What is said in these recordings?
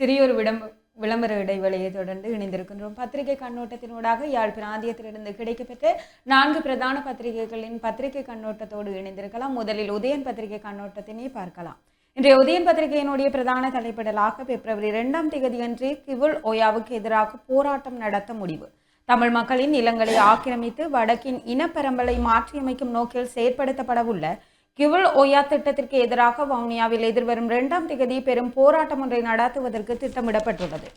சிறியொரு விடம் விளம்பர இடைவெளியை தொடர்ந்து இணைந்திருக்கின்றோம். பத்திரிகை கண்ணோட்டத்தினூடாக யாழ் பிராந்தியத்திலிருந்து கிடைக்கப்பெற்ற நான்கு பிரதான பத்திரிகைகளின் பத்திரிகை கண்ணோட்டத்தோடு இணைந்திருக்கலாம். முதலில் உதயன் பத்திரிகை கண்ணோட்டத்தினை பார்க்கலாம். இன்றைய உதயன் பத்திரிகையினுடைய பிரதான தலைப்பிடலாக பிப்ரவரி இரண்டாம் தேதியன்று கிவுல் ஓயாவுக்கு எதிராக போராட்டம் நடத்த முடிவு. தமிழ் மக்களின் நிலங்களை ஆக்கிரமித்து வடக்கின் இனப்பெரம்பலை மாற்றியமைக்கும் நோக்கில் செயற்படுத்தப்படவுள்ள கிவுல் ஓயா திட்டத்திற்கு எதிராக வவுனியாவில் எதிர்வரும் இரண்டாம் திகதி பெரும் போராட்டம் ஒன்றை நடத்துவதற்கு திட்டமிடப்பட்டுள்ளது.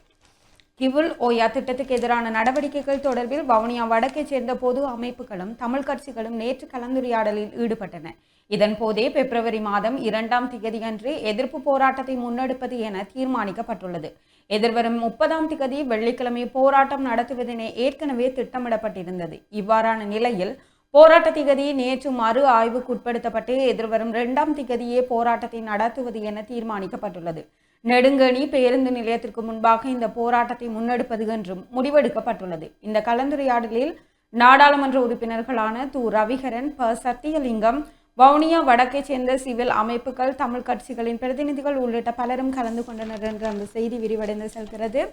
கிவுல் ஓயா திட்டத்துக்கு எதிரான நடவடிக்கைகள் தொடர்பில் வவுனியா வடக்கைச் சேர்ந்த பொது அமைப்புகளும் தமிழ் கட்சிகளும் நேற்று கலந்துரையாடலில் ஈடுபட்டன. இதன் போதே பிப்ரவரி மாதம் இரண்டாம் திகதியன்று எதிர்ப்பு போராட்டத்தை முன்னெடுப்பது என தீர்மானிக்கப்பட்டுள்ளது. எதிர்வரும் முப்பதாம் திகதி வெள்ளிக்கிழமை போராட்டம் நடத்துவதென ஏற்கனவே திட்டமிடப்பட்டிருந்தது. இவ்வாறான நிலையில் போராட்ட திகதி நேற்று மறு ஆய்வுக்கு உட்படுத்தப்பட்டு எதிர்வரும் இரண்டாம் திகதியே போராட்டத்தை நடத்துவது என தீர்மானிக்கப்பட்டுள்ளது. நெடுங்கணி பேருந்து நிலையத்திற்கு முன்பாக இந்த போராட்டத்தை முன்னெடுப்பது என்றும் முடிவெடுக்கப்பட்டுள்ளது. இந்த கலந்துரையாடலில் நாடாளுமன்ற உறுப்பினர்களான து. ரவிகரன் ப. சத்தியலிங்கம் வவுனியா வடக்கைச் சேர்ந்த சிவில் அமைப்புகள் தமிழ் கட்சிகளின் பிரதிநிதிகள் உள்ளிட்ட பலரும் கலந்து கொண்டனர் என்று அந்த செய்தி விரிவடைந்து செல்கிறது.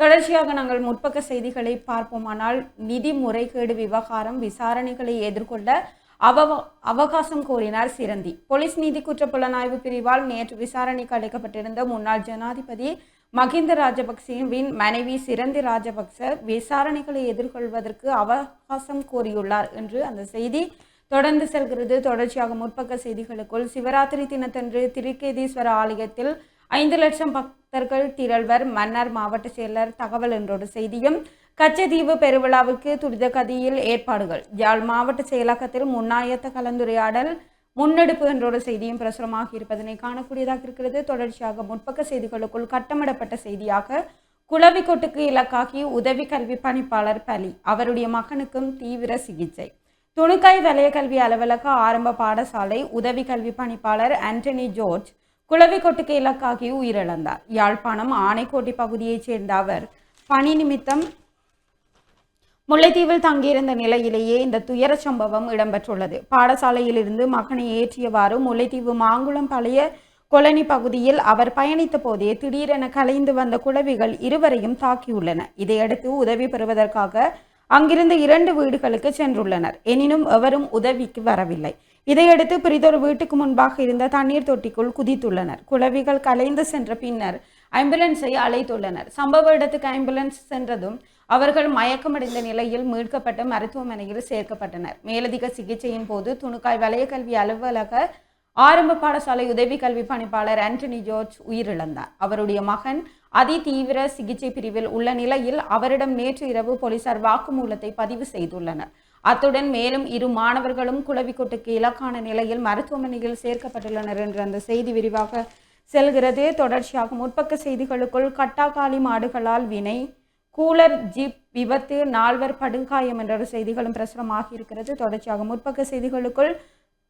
தொடர்ச்சியாக நாங்கள் முற்பக்க செய்திகளை பார்ப்போமானால் நிதி முறைகேடு விவகாரம் விசாரணைகளை எதிர்கொள்ள அவ அவகாசம் கோரினார் சிரந்தி. போலீஸ் நீதி குற்ற புலனாய்வு பிரிவால் நேற்று விசாரணைக்கு அழைக்கப்பட்டிருந்த முன்னாள் ஜனாதிபதி மகிந்த ராஜபக்சேவின் மனைவி சிரந்தி ராஜபக்ச விசாரணைகளை எதிர்கொள்வதற்கு அவகாசம் கோரியுள்ளார் என்று அந்த செய்தி தொடர்ந்து செல்கிறது. தொடர்ச்சியாக முற்பக்க செய்திகளுக்குள் சிவராத்திரி தினத்தன்று திருக்கேதீஸ்வர ஆலயத்தில் ஐந்து லட்சம் பக்தர்கள் திரள்வர் மன்னர் மாவட்ட செயலர் தகவல் என்றொரு செய்தியும். கச்சதீவு பெருவிழாவுக்கு துரித கதியில் ஏற்பாடுகள். யாழ் மாவட்ட செயலகத்தில் முன்னாயத்த கலந்துரையாடல் முன்னெடுப்பு என்றொரு செய்தியும் பிரசுரமாக இருப்பதனை காணக்கூடியதாக இருக்கிறது. தொடர்ச்சியாக முற்பக்க செய்திகளுக்குள் கட்டமிடப்பட்ட செய்தியாக குளவிக்கொட்டுக்கு இலக்காகி உதவி கல்வி பணிப்பாளர் பலி. அவருடைய மகனுக்கும் தீவிர சிகிச்சை. துணுக்காய் வலய கல்வி அலுவலக ஆரம்ப பாடசாலை உதவி கல்வி பணிப்பாளர் ஆண்டனி ஜோர்ஜ் குளவிக்கொட்டுக்கு இலக்காகி உயிரிழந்தார். யாழ்ப்பாணம் ஆனைக்கோட்டை பகுதியைச் சேர்ந்த அவர் பணி நிமித்தம் முல்லைத்தீவில் தங்கியிருந்த நிலையிலேயே இந்த துயர சம்பவம் இடம்பெற்றுள்ளது. பாடசாலையிலிருந்து மகனை ஏற்றியவாறு முல்லைத்தீவு மாங்குளம் பழைய கொலனி பகுதியில் அவர் பயணித்த போதே திடீரென கலைந்து வந்த குளவிகள் இருவரையும் தாக்கியுள்ளன. இதையடுத்து உதவி பெறுவதற்காக அங்கிருந்த இரண்டு வீடுகளுக்கு சென்றுள்ளனர். எனினும் எவரும் உதவிக்கு வரவில்லை. இதையடுத்து பிரிதொரு வீட்டுக்கு முன்பாக இருந்த தண்ணீர் தொட்டிக்குள் குதித்துள்ளனர். குளவிகள் கலைந்து சென்ற பின்னர் ஆம்புலன்ஸை அழைத்துள்ளனர். சம்பவ இடத்துக்கு ஆம்புலன்ஸ் சென்றதும் அவர்கள் மயக்கமடைந்த நிலையில் மீட்கப்பட்டு மருத்துவமனையில் சேர்க்கப்பட்டனர். மேலதிக சிகிச்சையின் போது துணுக்காய் வலய கல்வி அலுவலக ஆரம்ப பாடசாலை உதவி கல்வி பணிப்பாளர் ஆண்டனி ஜோர்ஜ் உயிரிழந்தார். அவருடைய மகன் அதி தீவிர சிகிச்சை பிரிவில் உள்ள நிலையில் அவரிடம் நேற்று இரவு போலீசார் வாக்குமூலத்தை பதிவு செய்துள்ளனர். அத்துடன் மேலும் இரு மாணவர்களும் குளவிக்கொட்டுக்கு இலக்கான நிலையில் மருத்துவமனையில் சேர்க்கப்பட்டுள்ளனர் என்று அந்த செய்தி விரிவாக செல்கிறது. தொடர்ச்சியாக முற்பக்க செய்திகளுக்குள் கட்டாக்காளி மாடுகளால் வினை கூலர் ஜீப் விபத்து நால்வர் படுகாயம் என்ற செய்திகளும் பிரசுரமாகி இருக்கிறது. தொடர்ச்சியாக முற்பக்க செய்திகளுக்குள்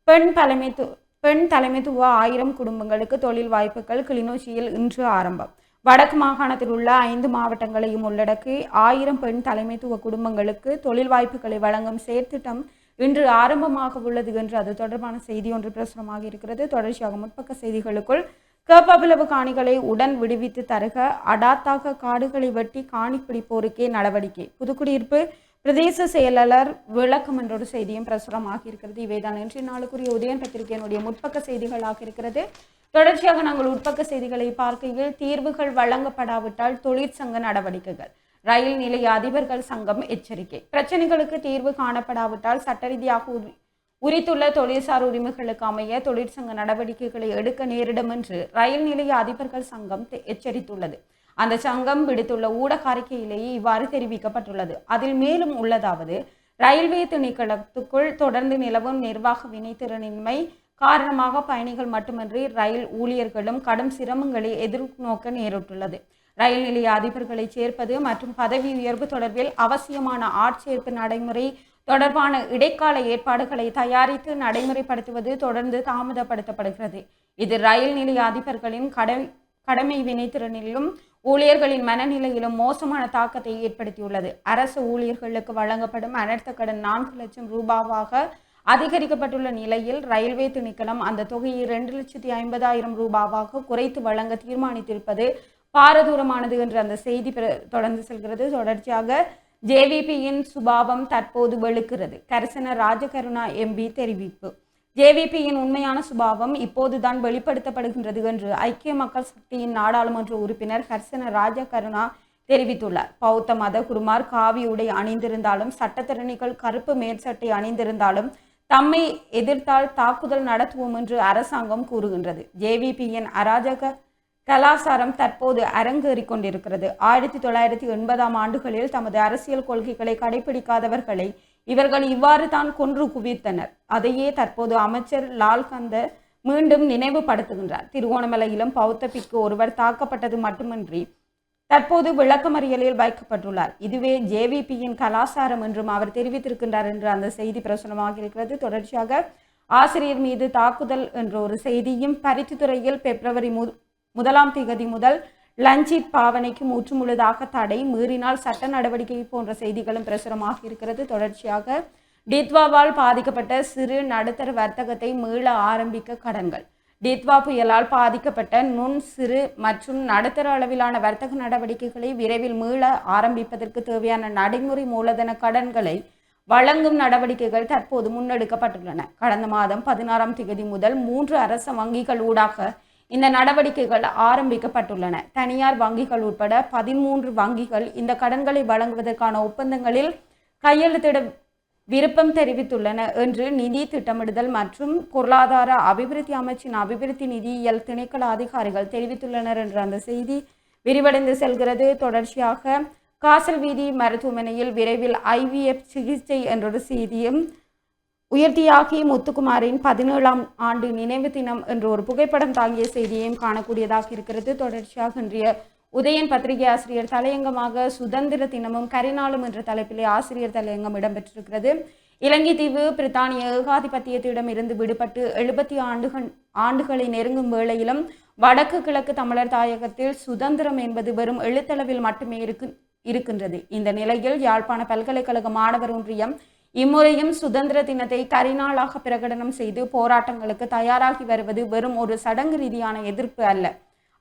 பெண் தலைமைத்து பெண் தலைமைத்துவ ஆயிரம் குடும்பங்களுக்கு தொழில் வாய்ப்புகள் கிளிநொச்சியில் இன்று ஆரம்பம். வடக்கு மாகாணத்தில் உள்ள ஐந்து மாவட்டங்களையும் உள்ளடக்கி ஆயிரம் பெண் தலைமைத்துவ குடும்பங்களுக்கு தொழில் வாய்ப்புகளை வழங்கும் செயற்திட்டம் இன்று ஆரம்பமாக உள்ளது என்று அது தொடர்பான செய்தி ஒன்று பிரசுரமாக இருக்கிறது. தொடர்ச்சியாக முற்பக்க செய்திகளுக்குள் கேப்பபிளவு காணிகளை உடன் விடுவித்து தருக அடாத்தாக காடுகளை வெட்டி காணி பிடிப்போருக்கே நடவடிக்கை. புதுக்குடியிருப்பு பிரதேச செயலாளர் விளக்கம் என்றொரு செய்தியும் பிரசுரமாக இருக்கிறது. இவைதான் இன்றைய நாளுக்குரிய உதயன் பத்திரிகையினுடைய முற்பக்க செய்திகளாக இருக்கிறது. தொடர்ச்சியாக நாங்கள் உட்பக்க செய்திகளை பார்க்கையில் தீர்வுகள் வழங்கப்படாவிட்டால் தொழிற்சங்க நடவடிக்கைகள் ரயில் நிலைய அதிபர்கள் சங்கம் எச்சரிக்கை. பிரச்சனைகளுக்கு தீர்வு காணப்படாவிட்டால் சட்ட ரீதியாக உரி- உரித்துள்ள தொழிற்சார் உரிமைகளுக்கு அமைய தொழிற்சங்க நடவடிக்கைகளை எடுக்க நேரிடும் என்று ரயில் நிலைய அதிபர்கள் சங்கம் தெ- எச்சரித்துள்ளது. அந்த சங்கம் விடுத்துள்ள ஊடக அறிக்கையிலேயே இவ்வாறு தெரிவிக்கப்பட்டுள்ளது. அதில் மேலும் உள்ளதாவது ரயில்வே திணைக்களத்துக்குள் தொடர்ந்து நிலவும் நிர்வாக வினைத்திறனின்மை காரணமாக பயணிகள் மட்டுமின்றி ரயில் ஊழியர்களும் கடும் சிரமங்களை எதிர்நோக்க நேரிட்டுள்ளது. ரயில் நிலைய அதிபர்களை சேர்ப்பது மற்றும் பதவி உயர்வு தொடர்பில் அவசியமான ஆட்சேர்ப்பு நடைமுறை தொடர்பான இடைக்கால ஏற்பாடுகளை தயாரித்து நடைமுறைப்படுத்துவது தொடர்ந்து தாமதப்படுத்தப்படுகிறது. இது ரயில் நிலைய அதிபர்களின் கடை கடமை வினைத்திறனிலும் ஊழியர்களின் மனநிலையிலும் மோசமான தாக்கத்தை ஏற்படுத்தியுள்ளது. அரசு ஊழியர்களுக்கு வழங்கப்படும் அனர்த்த கடன் நான்கு லட்சம் ரூபாவாக அதிகரிக்கப்பட்டுள்ள நிலையில் ரயில்வே திணைக்களம் அந்த தொகையை இரண்டு லட்சத்தி ஐம்பதாயிரம் ரூபாவாக குறைத்து வழங்க தீர்மானித்திருப்பது பாரதூரமானது என்று அந்த செய்தி தொடர்ந்து செல்கிறது. தொடர்ச்சியாக ஜேவிபியின் சுபாவம் தற்போது வெளுக்கிறது. கரிசன ராஜகருணா எம்பி தெரிவிப்பு. ஜேவிபியின் உண்மையான சுபாவம் இப்போதுதான் வெளிப்படுத்தப்படுகின்றது என்று ஐக்கிய மக்கள் சக்தியின் நாடாளுமன்ற உறுப்பினர் ஹர்சன ராஜகருணா தெரிவித்துள்ளார். பௌத்த மத குருமார் காவி உடை அணிந்திருந்தாலும் சட்டத்திறனிகள் கருப்பு மேற்சட்டை அணிந்திருந்தாலும் தம்மை எதிர்த்தால் தாக்குதல் நடத்துவோம் என்று அரசாங்கம் கூறுகின்றது. ஜேவிபியின் அராஜக கலாசாரம் தற்போது அரங்கேறி கொண்டிருக்கிறது. ஆயிரத்தி தொள்ளாயிரத்தி எண்பதாம் ஆண்டுகளில் தமது அரசியல் கொள்கைகளை கடைபிடிக்காதவர்களை இவர்கள் இவ்வாறு தான் கொன்று குவித்தனர். அதையே தற்போது அமைச்சர் லால்கந்த மீண்டும் நினைவுபடுத்துகின்றார். திருகோணமலையிலும் பௌத்த பிக்கு ஒருவர் தாக்கப்பட்டது மட்டுமின்றி தற்போது விளக்கமறியலில் வைக்கப்பட்டுள்ளார். இதுவே ஜேவிபியின் கலாசாரம் என்றும் அவர் தெரிவித்திருக்கின்றார் என்று அந்த செய்தி பிரசுரமாக இருக்கிறது. தொடர்ச்சியாக ஆசிரியர் மீது தாக்குதல் என்ற ஒரு செய்தியும் பருத்தித்துறையில் பிப்ரவரி மு முதலாம் திகதி முதல் லஞ்சித் பாவனைக்கு முற்றுமுழுதாக தடை மீறினால் சட்ட நடவடிக்கை போன்ற செய்திகளும் பிரசுரமாக இருக்கிறது. தொடர்ச்சியாக டித்வாவால் பாதிக்கப்பட்ட சிறு நடுத்தர வர்த்தகத்தை மீள ஆரம்பிக்க கடன்கள். டித்வா புயலால் பாதிக்கப்பட்ட நுண் சிறு மற்றும் நடுத்தர அளவிலான வர்த்தக நடவடிக்கைகளை விரைவில் மீள ஆரம்பிப்பதற்கு தேவையான நடைமுறை மூலதன கடன்களை வழங்கும் நடவடிக்கைகள் தற்போது முன்னெடுக்கப்பட்டுள்ளன. கடந்த மாதம் பதினாறாம் தேதி முதல் மூன்று அரச வங்கிகள் ஊடாக இந்த நடவடிக்கைகள் ஆரம்பிக்கப்பட்டுள்ளன. தனியார் வங்கிகள் உட்பட பதிமூன்று வங்கிகள் இந்த கடன்களை வழங்குவதற்கான ஒப்பந்தங்களில் கையெழுத்திட விருப்பம் தெரிவித்துள்ளன என்று நிதி திட்டமிடுதல் மற்றும் பொருளாதார அபிவிருத்தி அமைச்சின் அபிவிருத்தி நிதியியல் திணைக்கள அதிகாரிகள் தெரிவித்துள்ளனர் என்ற அந்த செய்தி விரிவடைந்து செல்கிறது. தொடர்ச்சியாக காசல் வீதி மருத்துவமனையில் விரைவில் ஐவிஎஃப் சிகிச்சை என்றொரு செய்தியும் உயர்த்தியாகி முத்துக்குமாரின் பதினேழாம் ஆண்டு நினைவு தினம் என்ற ஒரு புகைப்படம் தாங்கிய செய்தியையும் காணக்கூடியதாக இருக்கிறது. தொடர்ச்சியாக இன்றைய உதயன் பத்திரிகை ஆசிரியர் தலையங்கமாக சுதந்திர தினமும் கரிநாளும் என்ற தலைப்பிலே ஆசிரியர் தலையங்கம் இடம்பெற்றிருக்கிறது. இலங்கை தீவு பிரித்தானிய ஏகாதிபத்தியத்திடம் இருந்து விடுபட்டு எழுபத்தி ஆண்டுகள் ஆண்டுகளை நெருங்கும் வேளையிலும் வடக்கு கிழக்கு தமிழர் தாயகத்தில் சுதந்திரம் என்பது வெறும் எழுத்தளவில் மட்டுமே இருக்கு இருக்கின்றது. இந்த நிலையில் யாழ்ப்பாண பல்கலைக்கழக மாணவர் ஒன்றியம் இம்முறையும் சுதந்திர தினத்தை கரிநாளாக பிரகடனம் செய்து போராட்டங்களுக்கு தயாராகி வருவது வெறும் ஒரு சடங்கு ரீதியான எதிர்ப்பு அல்ல.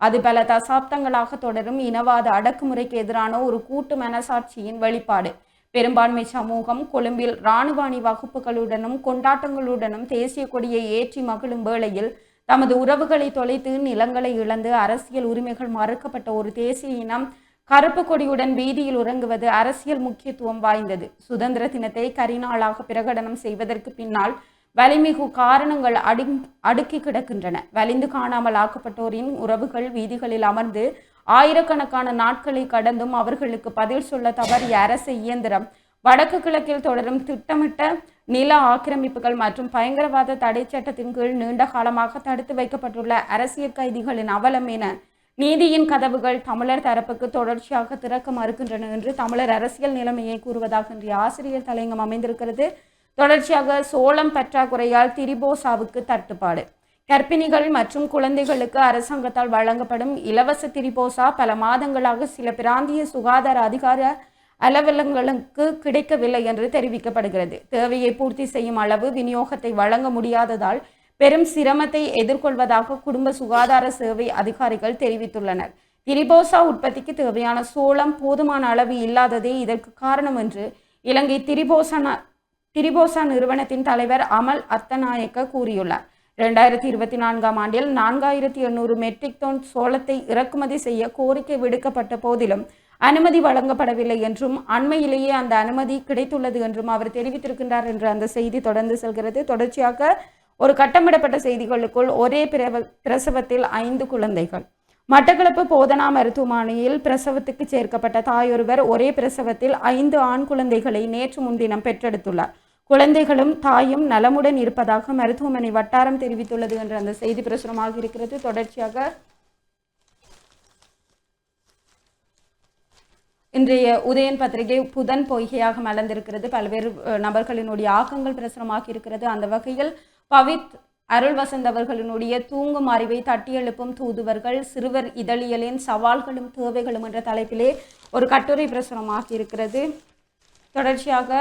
அது பல தசாப்தங்களாக தொடரும் இனவாத அடக்குமுறைக்கு எதிரான ஒரு கூட்டு மனசாட்சியின் வெளிப்பாடு. பெரும்பான்மை சமூகம் கொழும்பில் இராணுவ அணி வகுப்புகளுடனும் கொண்டாட்டங்களுடனும் தேசிய கொடியை ஏற்றி மகிழும் வேளையில் தமது உறவுகளை தொலைத்து நிலங்களை இழந்து அரசியல் உரிமைகள் மறுக்கப்பட்ட ஒரு தேசிய இனம் கருப்பு கொடியுடன் வீதியில் உறங்குவது அரசியல் முக்கியத்துவம் வாய்ந்தது. சுதந்திர தினத்தை கரிநாளாக பிரகடனம் செய்வதற்கு பின்னால் வலிமிகு காரணங்கள் அடி அடுக்கி கிடக்கின்றன. வலிந்து காணாமல் ஆக்கப்பட்டோரின் உறவுகள் வீதிகளில் அமர்ந்து ஆயிரக்கணக்கான நாட்களை கடந்தும் அவர்களுக்கு பதில் சொல்ல தவறிய அரசு இயந்திரம் வடக்கு கிழக்கில் தொடரும் திட்டமிட்ட நில ஆக்கிரமிப்புகள் மற்றும் பயங்கரவாத தடை சட்டத்தின் கீழ் நீண்ட காலமாக தடுத்து வைக்கப்பட்டுள்ள அரசியல் கைதிகளின் அவலம் என நீதியின் கதவுகள் தமிழர் தரப்புக்கு தொடர்ச்சியாக திறக்க மறுக்கின்றன என்று தமிழர் அரசியல் நிலைமையை கூறுவதாக இன்றைய ஆசிரியர் தலையங்கம் அமைந்திருக்கிறது. தொடர்ச்சியாக சோளம் பற்றாக்குறையால் திரிபோசாவுக்கு தட்டுப்பாடு. கர்ப்பிணிகள் மற்றும் குழந்தைகளுக்கு அரசாங்கத்தால் வழங்கப்படும் இலவச திரிபோசா பல மாதங்களாக சில பிராந்திய சுகாதார அதிகார அலுவலகங்களுக்கு கிடைக்கவில்லை என்று தெரிவிக்கப்படுகிறது. தேவையை பூர்த்தி செய்யும் அளவு விநியோகத்தை வழங்க முடியாததால் பெரும் சிரமத்தை எதிர்கொள்வதாக குடும்ப சுகாதார சேவை அதிகாரிகள் தெரிவித்துள்ளனர். திரிபோசா உற்பத்திக்கு தேவையான சோளம் போதுமான அளவு இல்லாததே இதற்கு காரணம் என்று இலங்கை திரிபோசா திரிபோசா நிறுவனத்தின் தலைவர் அமல் அத்தநாயக்க கூறியுள்ளார். இரண்டாயிரத்தி இருபத்தி நான்காம் ஆண்டில் நான்காயிரத்தி எண்ணூறு மெட்ரிக் டன் சோளத்தை இறக்குமதி செய்ய கோரிக்கை விடுக்கப்பட்ட போதிலும் அனுமதி வழங்கப்படவில்லை என்றும் அண்மையிலேயே அந்த அனுமதி கிடைத்துள்ளது என்றும் அவர் தெரிவித்திருக்கின்றார் என்று அந்த செய்தி தொடர்ந்து செல்கிறது. தொடர்ச்சியாக ஒரு கட்டமிடப்பட்ட செய்திகளுக்குள் ஒரே பிரவ பிரசவத்தில் ஐந்து குழந்தைகள். மட்டக்களப்பு போதனா மருத்துவமனையில் பிரசவத்துக்கு சேர்க்கப்பட்ட தாயொருவர் ஒரே பிரசவத்தில் ஐந்து ஆண் குழந்தைகளை நேற்று முன்தினம் பெற்றெடுத்துள்ளார். குழந்தைகளும் தாயும் நலமுடன் இருப்பதாக மருத்துவமனை வட்டாரம் தெரிவித்துள்ளது என்ற அந்த செய்தி பிரசுரமாக இருக்கிறது. தொடர்ச்சியாக இன்றைய உதயன் பத்திரிகை புதன் பொய்கையாக மலர்ந்திருக்கிறது. பல்வேறு நபர்களினுடைய ஆக்கங்கள் பிரசுரமாக இருக்கிறது. அந்த வகையில் பவித் அருள் வசந்த் அவர்களினுடைய தூங்கும் அறிவை தட்டியெழுப்பும் தூதுவர்கள் சிறுவர் இதழியலின் சவால்களும் தேவைகளும் என்ற தலைப்பிலே ஒரு கட்டுரை பிரசுரமாக இருக்கிறது. தொடர்ச்சியாக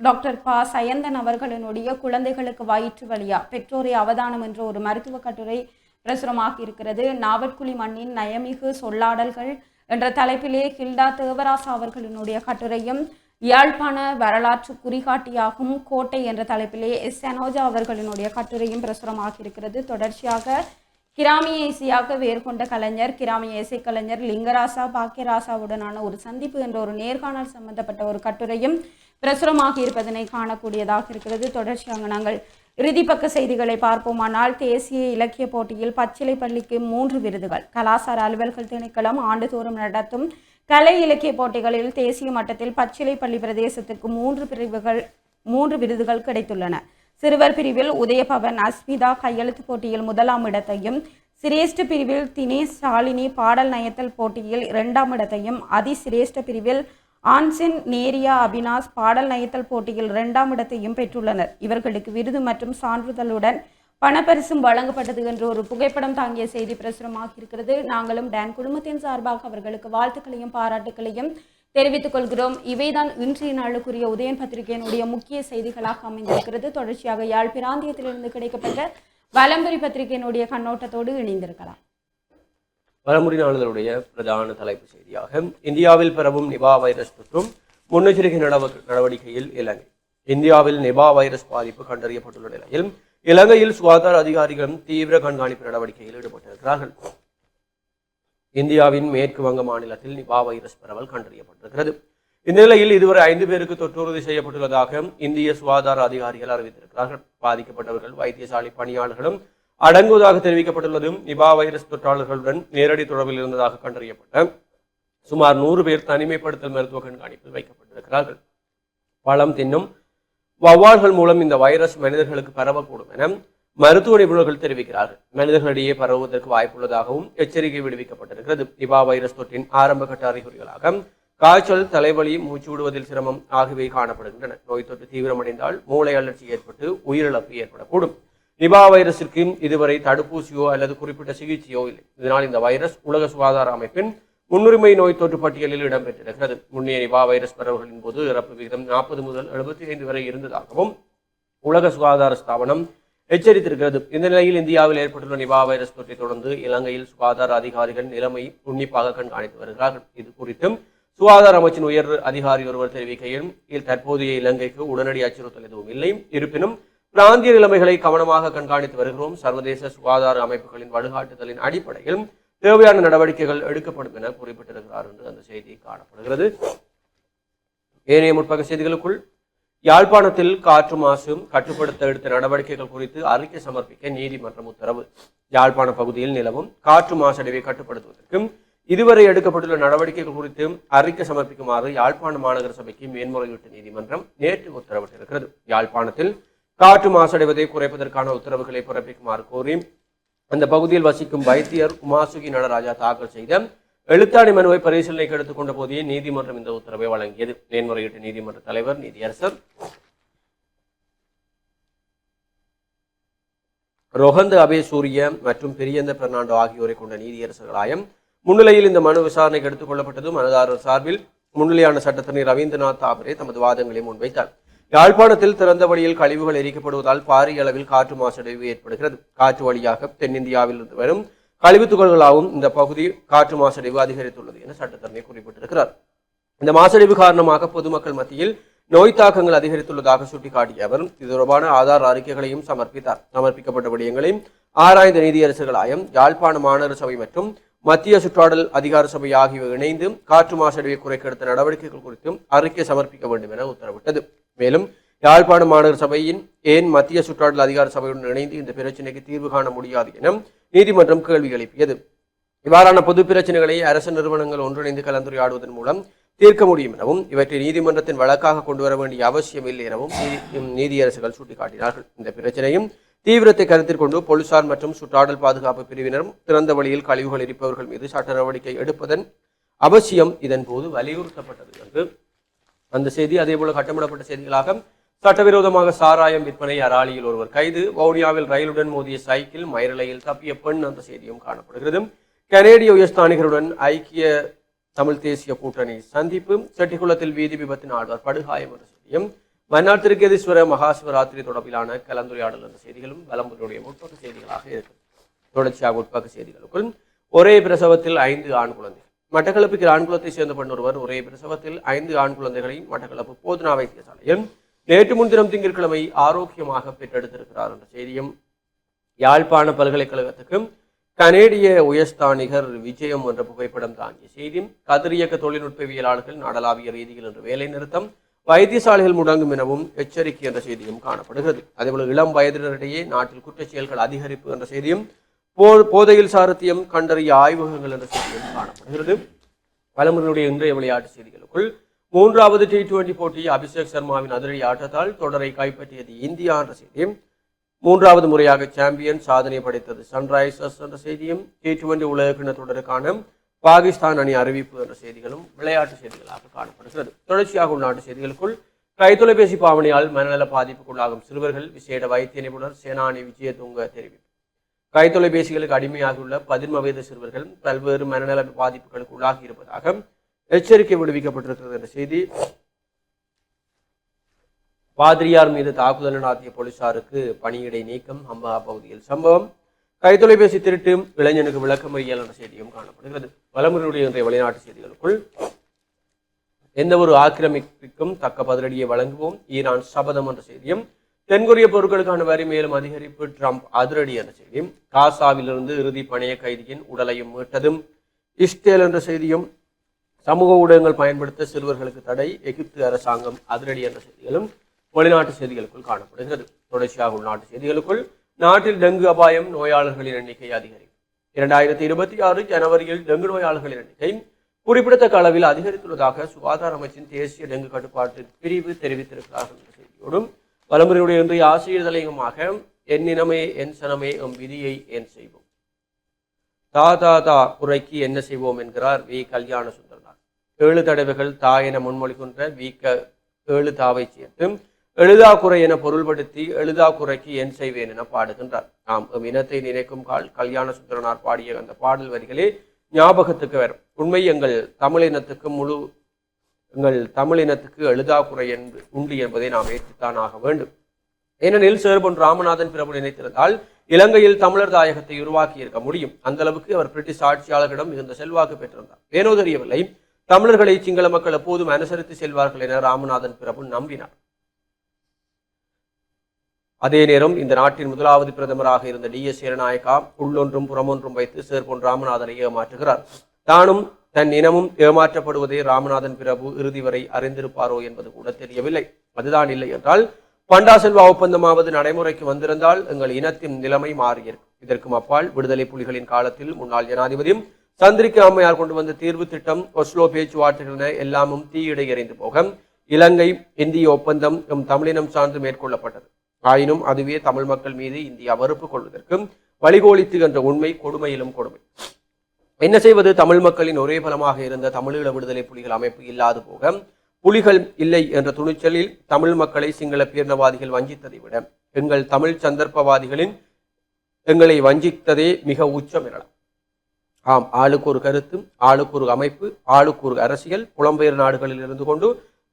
டாக்டர் ப. சயந்தன் அவர்களினுடைய குழந்தைகளுக்கு வயிற்று வழியா பெற்றோரை அவதானம் என்ற ஒரு மருத்துவ கட்டுரை பிரசுரமாக இருக்கிறது. நாவற்குழி மண்ணின் நயமிகு சொல்லாடல்கள் என்ற தலைப்பிலே ஹில்டா தேவராசா அவர்களினுடைய கட்டுரையும் யாழ்ப்பாண வரலாற்று குறிகாட்டியாகும் கோட்டை என்ற தலைப்பிலே எஸ். சனோஜா அவர்களினுடைய கட்டுரையும் பிரசுரமாக இருக்கிறது. தொடர்ச்சியாக கிராமிய இசையாக வேறு கொண்ட கலைஞர் கிராமிய இசைக்கலைஞர் லிங்கராசா பாக்கியராசாவுடனான ஒரு சந்திப்பு என்ற ஒரு நேர்காணல் சம்பந்தப்பட்ட ஒரு கட்டுரையும் பிரசுரமாக இருப்பதனை காணக்கூடியதாக இருக்கிறது. தொடர்ச்சியாக நாங்கள் இறுதிப்பக்க செய்திகளை பார்ப்போமானால் தேசிய இலக்கிய போட்டியில் பச்சிலை பள்ளிக்கு மூன்று விருதுகள் கலாசார அலுவல்கள் திணைக்களம் ஆண்டுதோறும் நடத்தும் கலை இலக்கிய போட்டிகளில் தேசிய மட்டத்தில் பச்சிலை பள்ளி பிரதேசத்திற்கு மூன்று பிரிவுகள் மூன்று விருதுகள் கிடைத்துள்ளன. சிறுவர் பிரிவில் உதயபவன் அஸ்மிதா கையெழுத்து போட்டியில் முதலாம் இடத்தையும் சிரேஷ்ட பிரிவில் தினேஷ் ஷாலினி பாடல் நயத்தல் போட்டியில் இரண்டாம் இடத்தையும் அதிசிரேஷ்ட பிரிவில் ஆன்சின் நேரியா அபினாஸ் பாடல் நயத்தல் போட்டியில் இரண்டாம் இடத்தையும் பெற்றுள்ளனர். இவர்களுக்கு விருது மற்றும் சான்றிதழுடன் பணப்பரிசும் வழங்கப்பட்டது என்று ஒரு புகைப்படம் தாங்கிய செய்தி பிரசுரமாக இருக்கிறது. நாங்களும் டேன் குடும்பத்தின் சார்பாக அவர்களுக்கு வாழ்த்துக்களையும் பாராட்டுகளையும் தெரிவித்துக் கொள்கிறோம். இவைதான் இன்றைய நாளுக்குரிய உதயன் பத்திரிகையினுடைய முக்கிய செய்திகளாக அமைந்திருக்கிறது. தொடர்ச்சியாக யாழ் பிராந்தியத்திலிருந்து கிடைக்கப்பட்ட வலம்புரி பத்திரிகையினுடைய கண்ணோட்டத்தோடு இணைந்திருக்கலாம். வலமுறை நாளிதழுடைய பிரதான தலைப்பு செய்தியாக இந்தியாவில் பரவும் நிபா வைரஸ் தொற்றும் முன்னெச்சரிக்கை நடவடிக்கையில் இலங்கை. இந்தியாவில் நிபா வைரஸ் பாதிப்பு கண்டறியப்பட்டுள்ள நிலையில் இலங்கையில் சுகாதார அதிகாரிகளும் தீவிர கண்காணிப்பு நடவடிக்கையில் ஈடுபட்டிருக்கிறார்கள். இந்தியாவின் மேற்கு வங்க மாநிலத்தில் நிபா வைரஸ் பரவல் கண்டறியப்பட்டிருக்கிறது. இந்த நிலையில் இதுவரை ஐந்து பேருக்கு தொற்று உறுதி செய்யப்பட்டுள்ளதாக இந்திய சுகாதார அதிகாரிகள் அறிவித்திருக்கிறார்கள். பாதிக்கப்பட்டவர்கள் வைத்தியசாலை பணியாளர்களும் அடங்குவதாக தெரிவிக்கப்பட்டுள்ளதும் நிபா வைரஸ் தொற்றாளர்களுடன் நேரடி தொடர்பில் இருந்ததாக கண்டறியப்பட்ட சுமார் நூறு பேர் தனிமைப்படுத்தல் மருத்துவ கண்காணிப்பில் வைக்கப்பட்டிருக்கிறார்கள். பழம் தின்னும் வௌவால்கள் மூலம் இந்த வைரஸ் மனிதர்களுக்கு பரவக்கூடும் என மருத்துவ நிபுணர்கள் தெரிவிக்கிறார்கள். மனிதர்களிடையே பரவுவதற்கு வாய்ப்புள்ளதாகவும் எச்சரிக்கை விடுவிக்கப்பட்டிருக்கிறது. நிபா வைரஸ் தொற்றின் ஆரம்ப கட்ட அறிகுறிகளாக காய்ச்சல் தலைவலி மூச்சு விடுவதில் சிரமம் ஆகியவை காணப்படுகின்றன. நோய் தொற்று தீவிரமடைந்தால் மூளை அழற்சி ஏற்பட்டு உயிரிழப்பு ஏற்படக்கூடும். நிபா வைரஸிற்கு இதுவரை தடுப்பூசியோ அல்லது குறிப்பிட்ட சிகிச்சையோ இல்லை. இதனால் இந்த வைரஸ் உலக சுகாதார அமைப்பின் முன்னுரிமை நோய் தொற்று பட்டியலில் இடம்பெற்றிருக்கிறது. முன்னே நிபா வைரஸ் பரவல்களின் போது இறப்பு விகிதம் நாற்பது முதல் எழுபத்தி ஐந்து வரை இருந்ததாகவும் உலக சுகாதார ஸ்தாபனம் எச்சரித்திருக்கிறது. இந்த நிலையில் இந்தியாவில் ஏற்பட்டுள்ள நிபா வைரஸ் தொற்றை தொடர்ந்து இலங்கையில் சுகாதார அதிகாரிகள் நிலைமை உன்னிப்பாக கண்காணித்து வருகிறார்கள். இது குறித்தும் சுகாதார அமைச்சின் உயர் அதிகாரி ஒருவர் தெரிவிக்கையில் இதில் தற்போதைய இலங்கைக்கு உடனடி அச்சுறுத்தல் எதுவும் இல்லை. இருப்பினும் பிராந்திய நிலைமைகளை கவனமாக கண்காணித்து வருகிறோம். சர்வதேச சுகாதார அமைப்புகளின் வழிகாட்டுதலின் அடிப்படையில் தேவையான நடவடிக்கைகள் எடுக்கப்படும் என குறிப்பிட்டிருக்கிறார் என்று அந்த செய்தி காணப்படுகிறது. ஏனைய முற்பக செய்திகளுக்குள் யாழ்ப்பாணத்தில் காற்று மாசு கட்டுப்படுத்த எடுத்த நடவடிக்கைகள் குறித்து அறிக்கை சமர்ப்பிக்க நீதிமன்றம் உத்தரவு. யாழ்ப்பாண பகுதியில் நிலவும் காற்று மாசடைவை கட்டுப்படுத்துவதற்கும் இதுவரை எடுக்கப்பட்டுள்ள நடவடிக்கைகள் குறித்து அறிக்கை சமர்ப்பிக்குமாறு யாழ்ப்பாண மாநகர சபைக்கு மேன்முறையீட்டு நீதிமன்றம் நேற்று உத்தரவிட்டிருக்கிறது. யாழ்ப்பாணத்தில் காற்று மாசடைவதை குறைப்பதற்கான உத்தரவுகளை பிறப்பிக்குமாறு கோரி அந்த பகுதியில் வசிக்கும் வைத்தியர் உமாசுகி நடராஜா தாக்கல் செய்த எழுத்தாணி மனுவை பரிசீலனைக்கு எடுத்துக்கொண்ட போதே நீதிமன்றம் இந்த உத்தரவை வழங்கியது. மேன்முறையீட்டு நீதிமன்ற தலைவர் நீதியரசர் ரொஹந்து அபே சூரிய மற்றும் பெரியந்த பெர்னாண்டோ ஆகியோரை கொண்ட நீதியரசர்களாயம் முன்னிலையில் இந்த மனு விசாரணைக்கு எடுத்துக் கொள்ளப்பட்டது மனுதாரர் சார்பில் முன்னிலையான சட்டத்தரணி ரவீந்திரநாத் தாபரே தமது வாதங்களை முன்வைத்தார். யாழ்ப்பாணத்தில் திறந்த வழியில் கழிவுகள் எரிக்கப்படுவதால் பாரிய அளவில் காற்று மாசடைவு ஏற்படுகிறது. காற்று வழியாக தென்னிந்தியாவில் இருந்து வரும் கழிவு துகள்களாகவும் இந்த பகுதி காற்று மாசடைவு அதிகரித்துள்ளது என சட்டத்தரணி குறிப்பிட்டிருக்கிறார். இந்த மாசடைவு காரணமாக பொதுமக்கள் மத்தியில் நோய் தாக்கங்கள் அதிகரித்துள்ளதாக சுட்டிக்காட்டிய அவர் இது தொடர்பான ஆதார அறிக்கைகளையும் சமர்ப்பித்தார். சமர்ப்பிக்கப்பட்ட விடயங்களையும் ஆராய்ந்த நீதியரசுகள் ஆயம் யாழ்ப்பாண மாநகர சபை மற்றும் மத்திய சுற்றாடல் அதிகார சபை ஆகியவை இணைந்து காற்று மாசடைவை குறைக்க எடுத்த நடவடிக்கைகள் குறித்தும் அறிக்கை சமர்ப்பிக்க வேண்டும் என உத்தரவிட்டது. மேலும் யாழ்ப்பாண மாநகர சபையின் ஏன் மத்திய சுற்றாடல் அதிகார சபையுடன் இணைந்து இந்த பிரச்சினைக்கு தீர்வு காண முடியாது என நீதிமன்றம் கேள்வி எழுப்பியது. இவ்வாறான பொது பிரச்சனைகளை அரசு நிறுவனங்கள் ஒன்றிணைந்து கலந்துரையாடுவதன் மூலம் தீர்க்க முடியும் எனவும் இவற்றை நீதிமன்றத்தின் வழக்காக கொண்டு வர வேண்டிய அவசியம் இல்லை எனவும் நீதியரசுகள் சுட்டிக்காட்டினார்கள். இந்த பிரச்சனையும் தீவிரத்தை கருத்தில் கொண்டு போலீசார் மற்றும் சுற்றாடல் பாதுகாப்பு பிரிவினரும் திறந்த வழியில் கழிவுகள் இருப்பவர்கள் மீது சட்ட நடவடிக்கை எடுப்பதன் அவசியம் இதன் போது வலியுறுத்தப்பட்டது என்று அந்த செய்தி அதேபோல கட்டமிடப்பட்ட செய்திகளாக சட்டவிரோதமாக சாராயம் விற்பனை அராலியில் ஒருவர் கைது. வவுனியாவில் ரயிலுடன் மோதிய சைக்கிள் மயிரலையில் தப்பிய பெண் அந்த செய்தியும் காணப்படுகிறது. கனேடிய உயர்ஸ்தானிகருடன் ஐக்கிய தமிழ் தேசிய கூட்டணி சந்திப்பு. செட்டிக்குளத்தில் வீதி விபத்தின் ஆழ்வார் படுகாயம் என்ற செய்தியும் மன்னார் மகாசிவராத்திரி தொடர்பிலான கலந்துரையாடல் என்ற செய்திகளும் வலம்புரியுடைய முற்பக்க செய்திகளாக இருக்கும் தொடர்ச்சியாக உட்பக்க செய்திகளுக்குள் ஒரே பிரசவத்தில் ஐந்து ஆண் குழந்தைகள். மட்டக்களப்புக்கு ஆண்குளத்தை சேர்ந்த பெண் ஒருவர் ஒரே பிரசவத்தில் ஐந்து ஆண் குழந்தைகளையும் மட்டக்களப்பு போதனா வைத்தியசாலையில் நேற்று முன்தினம் திங்கட்கிழமை ஆரோக்கியமாக பெற்றெடுத்திருக்கிறார் என்ற செய்தியும் யாழ்ப்பாண பல்கலைக்கழகத்துக்கு கனேடிய உயர்ஸ்தானிகர் விஜயம் என்ற புகைப்படம் தாங்கிய செய்தி கதிரியக்க தொழில்நுட்பவியலாளர்கள் நாடளாவிய ரீதியில் என்று வேலை நிறுத்தம் வைத்தியசாலைகள் முடங்கும் எனவும் எச்சரிக்கை என்ற செய்தியும் காணப்படுகிறது. அதேபோல இளம் வயதினரிடையே நாட்டில் குற்றச் செயல்கள் அதிகரிப்பு என்ற செய்தியும் போ போதையில் சாரத்தியம் கண்டறிய ஆய்வகங்கள் என்ற செய்தியும் காணப்படுகிறது. பலமுறையுடைய இன்றைய விளையாட்டு செய்திகளுக்குள் மூன்றாவது டி டுவெண்டி போட்டி அபிஷேக் சர்மாவின் அதிரடி ஆட்டத்தால் தொடரை கைப்பற்றியது இந்தியா என்ற செய்தியும் மூன்றாவது முறையாக சாம்பியன் சாதனை படைத்தது சன்ரைசர்ஸ் என்ற செய்தியும் டி டுவெண்டி உலகக்கிண தொடருக்கான பாகிஸ்தான் அணி அறிவிப்பு என்ற செய்திகளும் விளையாட்டு செய்திகளாக காணப்படுகிறது. தொடர்ச்சியாக உள்நாட்டு செய்திகளுக்குள் கைத்தொலைபேசி பாவனையால் மனநல பாதிப்புக்குள்ளாகும் சிறுவர்கள் விசேட வைத்திய நிபுணர் சேனானி விஜயதுங்க தெரிவிப்பு. கைத்தொலைபேசிகளுக்கு அடிமையாகியுள்ள பதின்ம வயது சிறுவர்கள் பல்வேறு மனநல பாதிப்புகளுக்கு உள்ளாகி இருப்பதாக எச்சரிக்கை விடுவிக்கப்பட்டிருக்கிறது என்ற செய்தி. பாதிரியார் மீது தாக்குதல் நடாத்திய போலீசாருக்கு பணியிடை நீக்கம் ஹம்பா பகுதியில் சம்பவம். கைத்தொலைபேசி திருட்டு இளைஞனுக்கு விளக்கமறியல் என்ற செய்தியும் காணப்படுகிறது. வளமுறையுடைய இன்றைய வெளிநாட்டு செய்திகளுக்குள் எந்த ஒரு ஆக்கிரமிப்புக்கும் தக்க பதிலடியை வழங்குவோம். ஈரான் சபதம் என்ற செய்தியும் தென்கொரிய பொருட்களுக்கான வரி மேலும் அதிகரிப்பு ட்ரம்ப் அதிரடி என்ற செய்தியும் காசாவிலிருந்து இறுதி பணைய கைதியின் உடலையும் மீட்டதும் இஸ்ரேல் என்ற செய்தியும் சமூக ஊடகங்கள் பயன்படுத்த சிறுவர்களுக்கு தடை எகிப்து அரசாங்கம் அதிரடி என்ற செய்திகளும் வெளிநாட்டு செய்திகளுக்குள் காணப்படுகிறது. தொடர்ச்சியாக உள்நாட்டு செய்திகளுக்குள் நாட்டில் டெங்கு அபாயம் நோயாளர்களின் எண்ணிக்கை அதிகரிக்கும். இரண்டாயிரத்தி இருபத்தி ஆறு ஜனவரியில் டெங்கு நோயாளர்களின் எண்ணிக்கை குறிப்பிடத்தக்க அளவில் அதிகரித்துள்ளதாக சுகாதார அமைச்சின் தேசிய டெங்கு கட்டுப்பாட்டு பிரிவு தெரிவித்திருக்கிறார்கள் என்ற செய்தியோடும் வலமுறையுடைய இன்றைய ஆசிரியர் என் இனமே என் சனமே எம் விதியை என் செய்வோம்? தா தா தா உரைக்கு என்ன செய்வோம் என்கிறார் வி. கல்யாண சுந்தரனார் ஏழு தடவைகள் தா என முன்மொழிகின்ற வி. க. ஏழு தாவை சேர்த்து எழுதா குறை என பொருள்படுத்தி எழுதா குறைக்கு என் செய்வேன் என பாடுகின்றார். ஆம் எம் இனத்தை நினைக்கும் கால் கல்யாண சுந்தரனார் பாடிய அந்த பாடல் வரிகளே ஞாபகத்துக்கு வரும். உண்மை எங்கள் தமிழினத்துக்கு முழு எங்கள் தமிழினத்துக்கு எழுதாக்குறை என்று உண்டு என்பதை நாம் ஏற்றுத்தான் ஆக வேண்டும். ஏனெனில் சேர்பொன் ராமநாதன் பிரபு நினைத்திருந்தால் இலங்கையில் தமிழர் தாயகத்தை உருவாக்கி இருக்க முடியும். அந்த அளவுக்கு அவர் பிரிட்டிஷ் ஆட்சியாளர்களிடம் மிகுந்த செல்வாக்கு பெற்றிருந்தார். ஏனோ தெரியவில்லை தமிழர்களை சிங்கள மக்கள் எப்போதும் அனுசரித்து செல்வார்கள் என ராமநாதன் பிரபு நம்பினார். அதே நேரம் இந்த நாட்டின் முதலாவது பிரதமராக இருந்த டி எஸ் சேரநாயக்கா உள்ளொன்றும் புறமொன்றும் வைத்து சேர்பொன் ராமநாதனை ஏமாற்றுகிறார். தானும் தன் இனமும் ஏமாற்றப்படுவதை ராமநாதன் பிரபு இறுதி வரை அறிந்திருப்பாரோ என்பது கூட தெரியவில்லை. அதுதான் இல்லை என்றால் பண்டா செல்வா ஒப்பந்தமாவது நடைமுறைக்கு வந்திருந்தால் எங்கள் இனத்தின் நிலைமை மாறியிருக்கும். இதற்கும் அப்பால் விடுதலை புலிகளின் காலத்தில் முன்னாள் ஜனாதிபதியும் சந்திரிகா அம்மையார் கொண்டு வந்த தீர்வு திட்டம் ஒஸ்லோ பேச்சுவார்த்தைகள் என எல்லாமும் தீயிடை எறிந்து போக இலங்கை இந்திய ஒப்பந்தம் எம் தமிழினம் சார்ந்து மேற்கொள்ளப்பட்டது. ஆயினும் அதுவே தமிழ் மக்கள் மீது இந்தியா வறுப்பு கொள்வதற்கும் வழிகோலித்து என்ற உண்மை கொடுமையிலும் கொடுமை. என்ன செய்வது? தமிழ் மக்களின் ஒரே பலமாக இருந்த தமிழீழ விடுதலை புலிகள் அமைப்பு இல்லாது போக புலிகள் இல்லை என்ற துணிச்சலில் தமிழ் மக்களை சிங்கள பேரினவாதிகள் வஞ்சித்ததை விட எங்கள் தமிழ் சந்தர்ப்பவாதிகளின் எங்களை வஞ்சித்ததே மிக உச்சம் எனலாம் ஆம் ஆளுக்கு ஒரு கருத்து ஆளுக்கு ஒரு அமைப்பு ஆளுக்கு ஒரு அரசியல் புலம்பெயர் நாடுகளில் இருந்து கொண்டு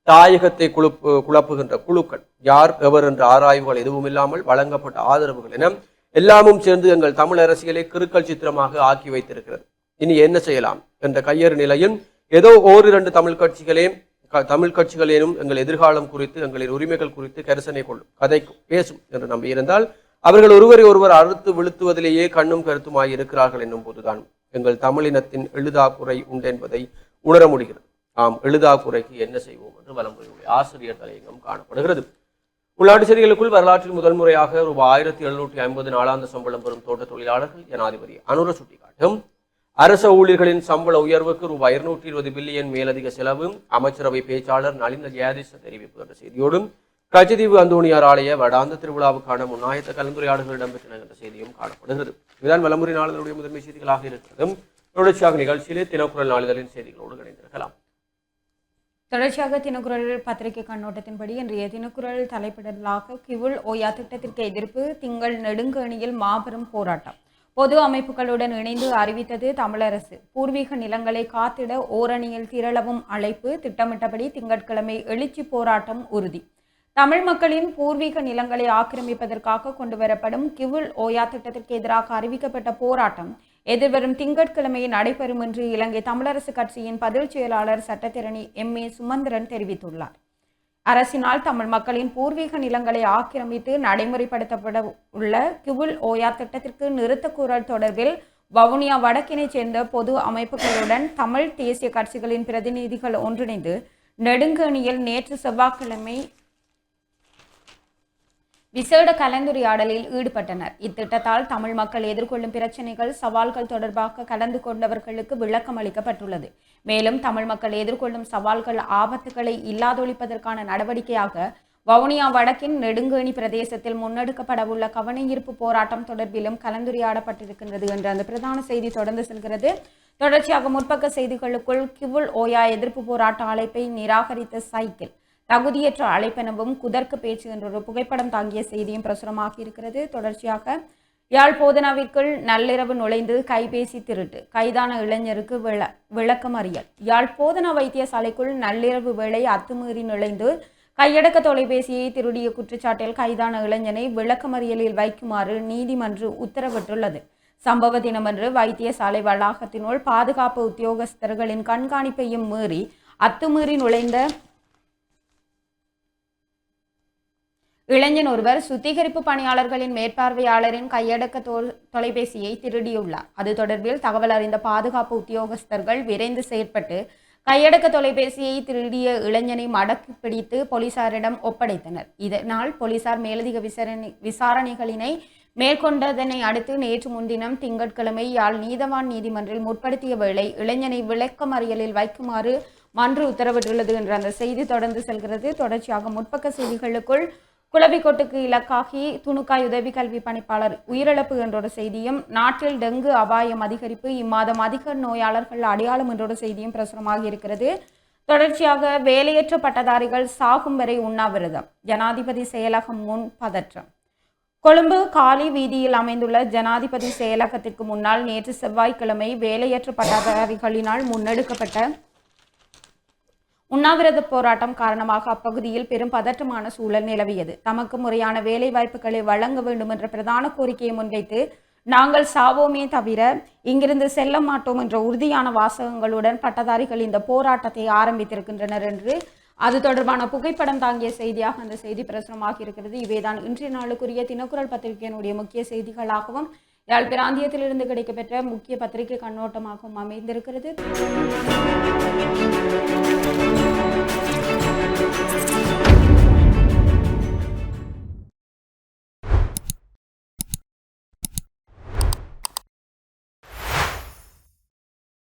தாயகத்தை குழுப்பு குழப்புகின்ற குழுக்கள் யார் எவர் என்ற ஆராய்வுகள் எதுவும் இல்லாமல் வழங்கப்பட்ட ஆதரவுகள் என எல்லாமும் சேர்ந்து எங்கள் தமிழ் அரசியலை கிருக்கல் சித்திரமாக ஆக்கி வைத்திருக்கிறது. இனி என்ன செய்யலாம் என்ற கையறு நிலையும் ஏதோ ஓரிரண்டு தமிழ் கட்சிகளே தமிழ் கட்சிகளேனும் எங்கள் எதிர்காலம் குறித்து எங்களின் உரிமைகள் குறித்து கரிசனை கொள்ளும் கதைக்கும் பேசும் என்று நம்பியிருந்தால் அவர்கள் ஒருவரை ஒருவர் அறுத்து விழுத்துவதிலேயே கண்ணும் கருத்துமாய் இருக்கிறார்கள் என்னும் போதுதான் எங்கள் தமிழினத்தின் எழுதாக்குறை உண்டு உண்டென்பதை உணர முடிகிறது. ஆம் எழுதாக்குறைக்கு என்ன செய்வோம் என்று வலம்புரியுடைய ஆசிரியர் தலையங்கம் காணப்படுகிறது. உள்நாட்டு செய்திகளுக்குள் வரலாற்றில் முதல் முறையாக ரூபாய் ஆயிரத்தி எழுநூற்றி ஐம்பது நாளாந்த சம்பளம் பெறும் தோட்ட தொழிலாளர்கள் ஜனாதிபதி அனுர சுட்டிக்காட்டும். அரச ஊழியர்களின் சம்பள உயர்வுக்கு ரூபாய் இருநூற்றி இருபது பில்லியன் மேலதிக செலவு. அமைச்சரவை பேச்சாளர் நலிந்த ஜெயதிச தெரிவிப்பு என்ற செய்தியோடும் கஜதீவு அந்தோணியார் ஆலய வடாந்த திருவிழாவுக்கான முன்னாயத்த கலந்துரையாடல்கள் இடம்பெற்றன என்ற செய்தியும் காணப்படுகிறது. இதுதான் வலமுறை நாளிதழுடைய முதன்மை செய்திகளாக இருக்கிறது தொடர்ச்சியாக நிகழ்ச்சியிலே தினக்குரல் நாளிதழின் செய்திகளோடு இணைந்திருக்கலாம். தொடர்ச்சியாக தினக்குரல் பத்திரிகை கண்ணோட்டத்தின்படி இன்றைய தினக்குரல் தலைப்பிடலாக கிவுள் ஓயா திட்டத்திற்கு எதிர்ப்பு திங்கள் நெடுங்கணியில் மாபெரும் போராட்டம். பொது அமைப்புகளுடன் இணைந்து அறிவித்தது தமிழரசு. பூர்வீக நிலங்களை காத்திட ஓரணியில் திரளவும் அழைப்பு திட்டமிட்டபடி திங்கட்கிழமை எழுச்சி போராட்டம் உறுதி. தமிழ் மக்களின் பூர்வீக நிலங்களை ஆக்கிரமிப்பதற்காக கொண்டுவரப்படும் கிவுல் ஓயா திட்டத்திற்கு எதிராக அறிவிக்கப்பட்ட போராட்டம். எதிர்வரும் திங்கட்கிழமை நடைபெறும் என்று இலங்கை தமிழரசு கட்சியின் பதில் செயலாளர் சட்டத்திரணி எம் ஏ சுமந்திரன் தெரிவித்துள்ளார். அரசினால் தமிழ் மக்களின் பூர்வீக நிலங்களை ஆக்கிரமித்து நடைமுறைப்படுத்தப்பட உள்ள கிவுல் ஓயா திட்டத்திற்கு நிறுத்தக்கூறல் தொடர்பில் வவுனியா வடக்கினைச் சேர்ந்த பொது அமைப்புகளுடன் தமிழ் தேசிய கட்சிகளின் பிரதிநிதிகள் ஒன்றிணைந்து நெடுங்கணியில் நேற்று செவ்வாய்க்கிழமை விசேட கலந்துரையாடலில் ஈடுபட்டனர். இத்திட்டத்தால் தமிழ் மக்கள் எதிர்கொள்ளும் பிரச்சனைகள் சவால்கள் தொடர்பாக கலந்து கொண்டவர்களுக்கு விளக்கம் அளிக்கப்பட்டுள்ளது. மேலும் தமிழ் மக்கள் எதிர்கொள்ளும் சவால்கள் ஆபத்துகளை இல்லாதொழிப்பதற்கான நடவடிக்கையாக வவுனியா வடக்கின் நெடுங்கேணி பிரதேசத்தில் முன்னெடுக்கப்படவுள்ள கவனஈர்ப்பு போராட்டம் தொடர்பிலும் கலந்துரையாடப்பட்டிருக்கின்றது என்ற அந்த பிரதான செய்தி தொடர்ந்து செல்கிறது. தொடர்ச்சியாக முற்பக்க செய்திகளுக்குள் கிவுல் ஓயா எதிர்ப்பு போராட்ட அழைப்பை நிராகரித்த சைக்கிள். தகுதியற்ற அழைப்பெனவும் குதர்க்க பேச்சு என்ற ஒரு புகைப்படம் தாங்கிய செய்தியும் பிரசுரமாக இருக்கிறது. தொடர்ச்சியாக யாழ் போதனாவிற்குள் நள்ளிரவு நுழைந்து கைபேசி திருட்டு கைதான இளைஞருக்கு விள விளக்கமறியல் யாழ் போதனா வைத்தியசாலைக்குள் நள்ளிரவு வேளை அத்துமீறி நுழைந்து கையடக்க தொலைபேசியை திருடிய குற்றச்சாட்டில் கைதான இளைஞனை விளக்கமறியலில் வைக்குமாறு நீதிமன்றம் உத்தரவிட்டுள்ளது. சம்பவ தினமன்று வைத்தியசாலை வளாகத்தினுள் பாதுகாப்பு உத்தியோகஸ்தர்களின் கண்காணிப்பையும் மீறி அத்துமீறி நுழைந்த இளைஞன் ஒருவர் சுத்திகரிப்பு பணியாளர்களின் மேற்பார்வையாளரின் கையடக்க தொலைபேசியை திருடியுள்ளார். அது தொடர்பில் தகவல் அறிந்த பாதுகாப்பு உத்தியோகஸ்தர்கள் விரைந்து செயற்பட்டு கையடக்க தொலைபேசியை திருடிய இளைஞனை மடக்கி பிடித்து போலீசாரிடம் ஒப்படைத்தனர். இதனால் போலீசார் மேலதிக விசாரணை விசாரணைகளினை மேற்கொண்டதனை அடுத்து நேற்று முன்தினம் திங்கட்கிழமை யாழ் நீதவான் நீதிமன்றில் முற்படுத்திய வேளை இளைஞனை விளக்கமறியலில் வைக்குமாறு மன்று உத்தரவிட்டுள்ளது என்ற அந்த செய்தி தொடர்ந்து செல்கிறது. தொடர்ச்சியாக முற்பக்க செய்திகளுக்குள் குளவிக்கொட்டுக்கு இலக்காகி துணுக்காய் உதவி கல்வி பணிப்பாளர் உயிரிழப்பு என்றொரு செய்தியும் நாட்டில் டெங்கு அபாயம் அதிகரிப்பு இம்மாதம் அதிக நோயாளர்கள் அடையாளம் என்றொரு செய்தியும் பிரசுரமாக இருக்கிறது. தொடர்ச்சியாக வேலையற்ற பட்டதாரிகள் சாகும் வரை உண்ணாவிரதம். ஜனாதிபதி செயலகம் முன் பதற்றம். கொழும்பு காலி வீதியில் அமைந்துள்ள ஜனாதிபதி செயலகத்திற்கு முன்னால் நேற்று செவ்வாய்க்கிழமை வேலையற்ற பட்டதாரிகளினால் முன்னெடுக்கப்பட்ட உண்ணாவிரத போராட்டம் காரணமாக அப்பகுதியில் பெரும் பதற்றமான சூழல் நிலவியது. தமக்கு முறையான வேலை வாய்ப்புகளை வழங்க வேண்டும் என்ற பிரதான கோரிக்கையை முன்வைத்து நாங்கள் சாவோமே தவிர இங்கிருந்து செல்ல மாட்டோம் என்ற உறுதியான வாசகங்களுடன் பட்டதாரிகள் இந்த போராட்டத்தை ஆரம்பித்திருக்கின்றனர் என்று அது தொடர்பான புகைப்படம் தாங்கிய செய்தியாக அந்த செய்தி பிரசுரமாகி இருக்கிறது. இவைதான் இன்றைய நாளுக்குரிய தினக்குரல் பத்திரிகையினுடைய முக்கிய செய்திகளாகவும் யாழ் பிராந்தியத்திலிருந்து கிடைக்கப்பெற்ற முக்கிய பத்திரிகை கண்ணோட்டமாகவும் அமைந்திருக்கிறது.